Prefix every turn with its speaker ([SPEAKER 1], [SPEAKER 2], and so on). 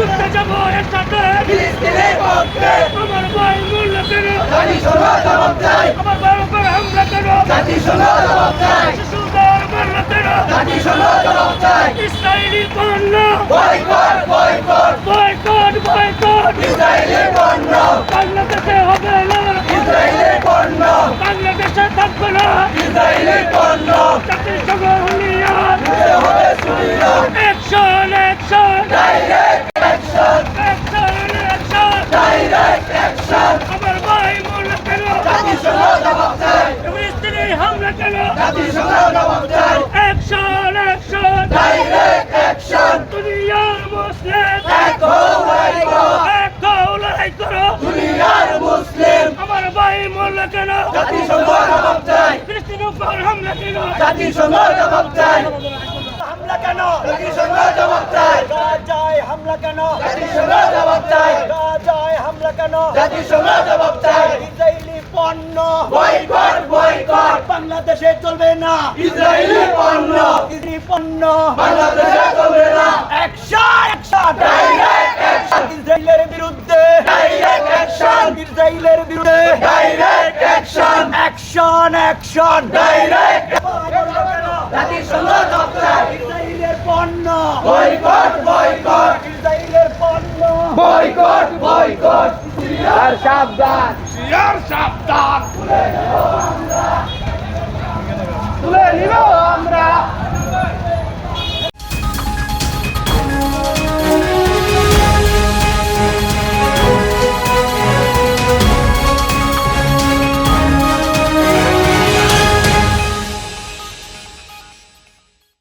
[SPEAKER 1] কে
[SPEAKER 2] আমার ভাই মূল্য কেন
[SPEAKER 1] জাতি শোনো জবাব চাই
[SPEAKER 2] আমার ভাইয়ের উপর হামলা কেন
[SPEAKER 1] জাতি শোনো জবাব চাই
[SPEAKER 2] শিশুদের মূল্য কেন
[SPEAKER 1] জাতি শোনো জবাব চাই
[SPEAKER 2] ইসরায়েলি পণ্য
[SPEAKER 1] boycott boycott.
[SPEAKER 2] Boycott boycott
[SPEAKER 1] Israeli পণ্য
[SPEAKER 2] বাংলাদেশে হবে না।
[SPEAKER 1] ইসরায়েলি পণ্য
[SPEAKER 2] বাংলাদেশে থাকবে না।
[SPEAKER 1] ইসরায়েলি পণ্য
[SPEAKER 2] জাতিসংঘ হুলিয়ান
[SPEAKER 1] দিতে হবে জাতি শোনো জবাব চাই
[SPEAKER 2] অ্যাকশন অ্যাকশন
[SPEAKER 1] ডাইরেক্ট অ্যাকশন
[SPEAKER 2] দুনিয়ার মুসলিম।
[SPEAKER 1] এক হও লড়াই করো
[SPEAKER 2] এক হও লড়াই করো
[SPEAKER 1] দুনিয়ার মুসলিম।
[SPEAKER 2] আমার ভাই মূল্য কেন?
[SPEAKER 1] জাতি শোনো জবাব চাই।
[SPEAKER 2] ফিলিস্তিনের উপর হামলা কেন?
[SPEAKER 1] জাতি শোনো জবাব চাই।
[SPEAKER 2] হামলা কেন?
[SPEAKER 1] জাতি শোনো জবাব চাই।
[SPEAKER 2] গাজায় হামলা কেন?
[SPEAKER 1] জাতি শোনো জবাব চাই।
[SPEAKER 2] গাজায় হামলা কেন?
[SPEAKER 1] জাতি শোনো জবাব চাই।
[SPEAKER 2] ইসরায়েলি পণ্য
[SPEAKER 1] বয়কট বয়কট
[SPEAKER 2] বাংলাদেশে চলবে না।
[SPEAKER 1] ইসরায়েলি পণ্য।
[SPEAKER 2] ইসরায়েলি পণ্য।
[SPEAKER 1] বাংলাদেশে চলবে না। ডাইরেক্ট অ্যাকশন
[SPEAKER 2] ইসরায়েলের বিরুদ্ধে।
[SPEAKER 1] ডাইরেক্ট অ্যাকশন
[SPEAKER 2] ইসরায়েলের বিরুদ্ধে।
[SPEAKER 1] Direct action
[SPEAKER 2] action action
[SPEAKER 1] direct জাতি শোনো জবাব চাই
[SPEAKER 2] ইসরায়েলের পণ্য।
[SPEAKER 1] Boycott boycott.
[SPEAKER 2] ইসরায়েলের পণ্য।
[SPEAKER 1] Boycott boycott. আর সাবধান।
[SPEAKER 2] সাবধান।